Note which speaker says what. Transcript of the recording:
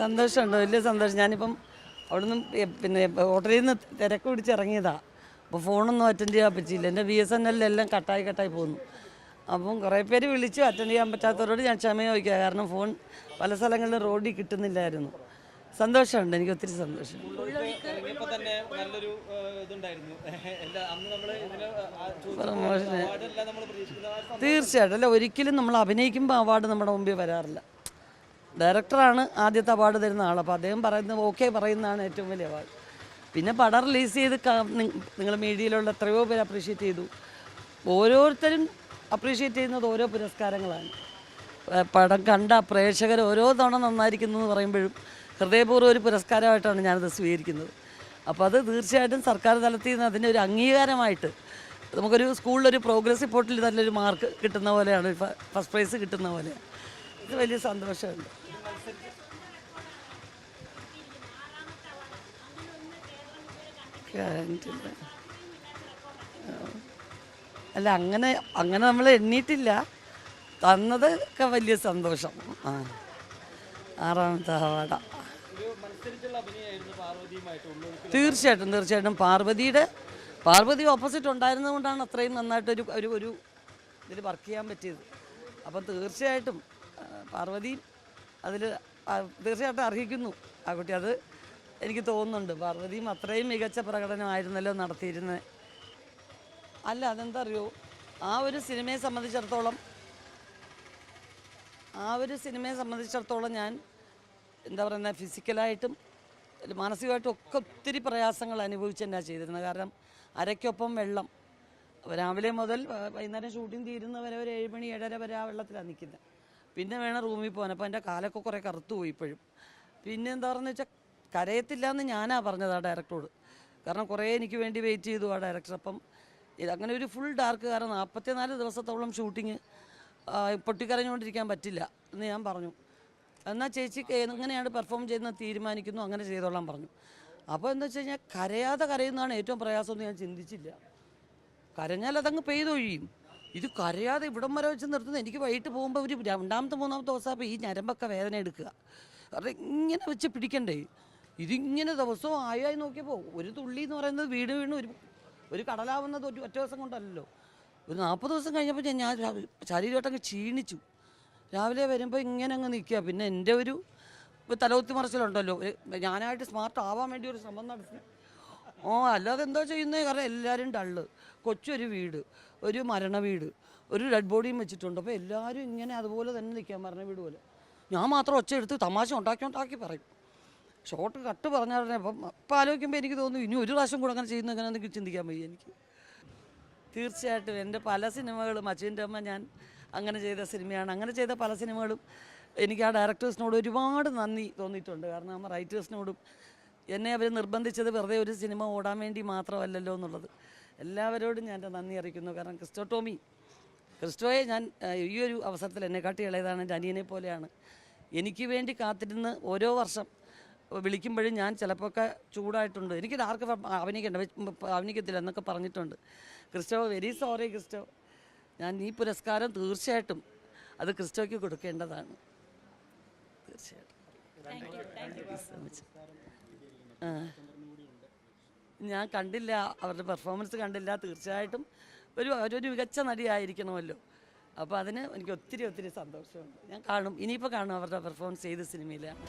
Speaker 1: സന്തോഷമുണ്ട് വലിയ സന്തോഷം. ഞാനിപ്പം അവിടുന്ന് പിന്നെ ഹോട്ടലിൽ നിന്ന് തിരക്ക് പിടിച്ച് ഇറങ്ങിയതാ. അപ്പോൾ ഫോണൊന്നും അറ്റൻഡ് ചെയ്യാൻ പറ്റിയില്ല. എന്റെ ബി എസ് എൻ എല്ലാം കട്ടായി കട്ടായി പോകുന്നു. അപ്പം കുറേ പേര് വിളിച്ചു അറ്റൻഡ് ചെയ്യാൻ പറ്റാത്തവരോട് ഞാൻ ക്ഷമ ചോദിക്കുക കാരണം ഫോൺ പല സ്ഥലങ്ങളിലും റോഡിൽ കിട്ടുന്നില്ലായിരുന്നു. സന്തോഷമുണ്ട് എനിക്ക് ഒത്തിരി സന്തോഷം. തീർച്ചയായിട്ടും. അല്ല ഒരിക്കലും നമ്മൾ അഭിനയിക്കുമ്പോൾ അവാർഡ് നമ്മുടെ മുമ്പിൽ വരാറില്ല. ഡയറക്ടറാണ് ആദ്യത്തെ അവാർഡ് തരുന്ന ആൾ അപ്പോൾ അദ്ദേഹം പറയുന്നത് ഓക്കെ പറയുന്നതാണ് ഏറ്റവും വലിയ അവാർഡ്. പിന്നെ പടം റിലീസ് ചെയ്ത് നിങ്ങൾ മീഡിയയിലുള്ള എത്രയോ പേര് അപ്രീഷിയേറ്റ് ചെയ്തു. ഓരോരുത്തരും അപ്രീഷിയേറ്റ് ചെയ്യുന്നത് ഓരോ പുരസ്കാരങ്ങളാണ്. പടം കണ്ട പ്രേക്ഷകർ ഓരോ തവണ നന്നായിരിക്കുന്നു എന്ന് പറയുമ്പോഴും ഹൃദയപൂർവം ഒരു പുരസ്കാരമായിട്ടാണ് ഞാനത് സ്വീകരിക്കുന്നത്. അപ്പോൾ അത് തീർച്ചയായിട്ടും സർക്കാർ തലത്തിൽ നിന്ന് അതിന്റെ ഒരു അംഗീകാരമായിട്ട് നമുക്കൊരു സ്കൂളിലൊരു പ്രോഗ്രസ് റിപ്പോർട്ടിൽ നല്ലൊരു മാർക്ക് കിട്ടുന്ന പോലെയാണ് ഫസ്റ്റ് പ്രൈസ് കിട്ടുന്ന പോലെയാണ്. ഇത് വലിയ സന്തോഷമുണ്ട്. അല്ല അങ്ങനെ അങ്ങനെ നമ്മൾ എണ്ണീട്ടില്ല. തന്നത് ഒക്കെ വലിയ സന്തോഷം. ആ. ആറാമത്തെ അവാർഡ. തീർച്ചയായിട്ടും തീർച്ചയായിട്ടും പാർവതിയുടെ പാർവതി ഓപ്പോസിറ്റ് ഉണ്ടായിരുന്നതുകൊണ്ടാണ് അത്രയും നന്നായിട്ടൊരു ഒരു ഒരു ഇതിൽ വർക്ക് ചെയ്യാൻ പറ്റിയത്. അപ്പം തീർച്ചയായിട്ടും പാർവതി അതിൽ തീർച്ചയായിട്ടും അർഹിക്കുന്നു ആ കുട്ടി. അത് എനിക്ക് തോന്നുന്നുണ്ട്. പാർവതിയും അത്രയും മികച്ച പ്രകടനമായിരുന്നല്ലോ നടത്തിയിരുന്നത് അല്ല അതെന്താ അറിയോ ആ ഒരു സിനിമയെ സംബന്ധിച്ചിടത്തോളം ആ ഒരു സിനിമയെ സംബന്ധിച്ചിടത്തോളം ഞാൻ എന്താ പറയുന്നത് ഫിസിക്കലായിട്ടും മാനസികമായിട്ടും ഒക്കെ ഒത്തിരി പ്രയാസങ്ങൾ അനുഭവിച്ച് തന്നെയാണ് ചെയ്തിരുന്നത് കാരണം അരയ്ക്കൊപ്പം വെള്ളം. രാവിലെ മുതൽ വൈകുന്നേരം ഷൂട്ടിംഗ് തീരുന്നവരെ ഒരു ഏഴ് മണി ഏഴര വരെ ആ വെള്ളത്തിലാണ് നിൽക്കുന്നത് പിന്നെ വേണം റൂമിൽ പോകാൻ അപ്പോൾ എന്റെ കാലൊക്കെ കുറേ കറുത്തു പോയി ഇപ്പോഴും. പിന്നെ എന്താ വെച്ചാൽ കരയത്തില്ല എന്ന് ഞാനാ പറഞ്ഞത് ആ ഡയറക്ടറോട് കാരണം കുറേ എനിക്ക് വേണ്ടി വെയിറ്റ് ചെയ്തു ആ ഡയറക്ടർ അപ്പം ഇത് അങ്ങനെ ഒരു ഫുൾ ഡാർക്ക് കാരണം നാൽപ്പത്തിനാല് ദിവസത്തോളം ഷൂട്ടിങ് പൊട്ടിക്കരഞ്ഞുകൊണ്ടിരിക്കാൻ പറ്റില്ല എന്ന് ഞാൻ പറഞ്ഞു. എന്നാൽ ചേച്ചി എങ്ങനെയാണ് പെർഫോം ചെയ്യുന്നത് തീരുമാനിക്കുന്നു അങ്ങനെ ചെയ്തോളാൻ പറഞ്ഞു. അപ്പോൾ എന്താ വെച്ച് കഴിഞ്ഞാൽ കരയാതെ കരയുന്നതാണ് ഏറ്റവും പ്രയാസമെന്ന് ഞാൻ ചിന്തിച്ചില്ല. കരഞ്ഞാൽ അതങ്ങ് പെയ്തൊഴിയും. ഇത് കരയാതെ ഇവിടം വരെ വെച്ച് നിർത്തുന്നത് എനിക്ക് വൈകിട്ട് പോകുമ്പോൾ ഒരു രണ്ടാമത്തെ മൂന്നാമത്തെ ദിവസം ഈ ഞരമ്പൊക്കെ വേദന എടുക്കുക. കാരണം ഇങ്ങനെ വെച്ച് പിടിക്കണ്ടേ? ഇതിങ്ങനെ ദിവസവും ആയായി നോക്കിയപ്പോൾ ഒരു തുള്ളി എന്ന് പറയുന്നത് വീട് വീണ് ഒരു ഒരു കടലാവുന്നത് ഒരു ഒറ്റ ദിവസം കൊണ്ടല്ലല്ലോ. ഒരു നാൽപ്പത് ദിവസം കഴിഞ്ഞപ്പോൾ ഞാൻ ഞാൻ ശരീരമായിട്ടങ്ങ് ക്ഷീണിച്ചു. രാവിലെ വരുമ്പോൾ ഇങ്ങനെ അങ്ങ് നിൽക്കുക പിന്നെ എന്റെ ഒരു തലകുത്തി മറിച്ചിലുണ്ടല്ലോ. ഞാനായിട്ട് സ്മാർട്ട് ആവാൻ വേണ്ടി ഒരു ശ്രമം നടത്തി. ഓ അല്ലാതെ എന്താ ചെയ്യുന്നത് കാരണം എല്ലാവരും ഡള്ള് കൊച്ചൊരു വീട് ഒരു മരണ വീട് ഒരു ഡെഡ് ബോഡിയും വെച്ചിട്ടുണ്ട്. അപ്പോൾ എല്ലാവരും ഇങ്ങനെ അതുപോലെ തന്നെ നിൽക്കാൻ മരണ വീട് പോലെ. ഞാൻ മാത്രം ഒച്ച എടുത്ത് തമാശ ഉണ്ടാക്കി ഉണ്ടാക്കി പറയും. ഷോർട്ട് കട്ട് പറഞ്ഞാൽ അപ്പം അപ്പം ആലോചിക്കുമ്പോൾ എനിക്ക് തോന്നുന്നു ഇനി ഒരു പ്രാവശ്യം കൂടെ അങ്ങനെ ചെയ്യുന്ന അങ്ങനെ എനിക്ക് ചിന്തിക്കാൻ വയ്യ എനിക്ക്. തീർച്ചയായിട്ടും എന്റെ പല സിനിമകളും അച്ഛന്റെ അമ്മ ഞാൻ അങ്ങനെ ചെയ്ത സിനിമയാണ്. അങ്ങനെ ചെയ്ത പല സിനിമകളും എനിക്ക് ആ ഡയറക്ടേഴ്സിനോട് ഒരുപാട് നന്ദി തോന്നിയിട്ടുണ്ട്. കാരണം ആ റൈറ്റേഴ്സിനോടും എന്നെ അവർ നിർബന്ധിച്ചത് വെറുതെ ഒരു സിനിമ ഓടാൻ വേണ്ടി മാത്രമല്ലല്ലോ എന്നുള്ളത്. എല്ലാവരോടും ഞാൻ നന്ദി അറിയിക്കുന്നു. കാരണം ക്രിസ്റ്റോ ടോമി ക്രിസ്റ്റോയെ ഞാൻ ഈ ഒരു അവസരത്തിൽ എന്നെക്കാട്ടി ഇളയതാണ്. എന്റെ അനിയനെ പോലെയാണ്. എനിക്ക് വേണ്ടി കാത്തിരുന്ന് ഓരോ വർഷം വിളിക്കുമ്പോഴും ഞാൻ ചിലപ്പോഴൊക്കെ ചൂടായിട്ടുണ്ട്. എനിക്ക് ആർക്ക് അഭിനയിക്കണ്ട അഭിനയിക്കത്തില്ല എന്നൊക്കെ പറഞ്ഞിട്ടുണ്ട്. Christo very sorry Christo. ഞാൻ ഈ പുരസ്കാരം തീർച്ചയായിട്ടും അത് ക്രിസ്റ്റോയ്ക്ക് കൊടുക്കേണ്ടതാണ്. തീർച്ചയായിട്ടും. ഞാൻ കണ്ടില്ല അവരുടെ പെർഫോമൻസ് കണ്ടില്ല. തീർച്ചയായിട്ടും ഒരു അവരൊരു മികച്ച നടിയായിരിക്കണമല്ലോ. അപ്പോൾ അതിന് എനിക്ക് ഒത്തിരി ഒത്തിരി സന്തോഷമുണ്ട്. ഞാൻ കാണും. ഇനിയിപ്പോൾ കാണും അവരുടെ പെർഫോമൻസ് ചെയ്ത സിനിമയിലാണ്.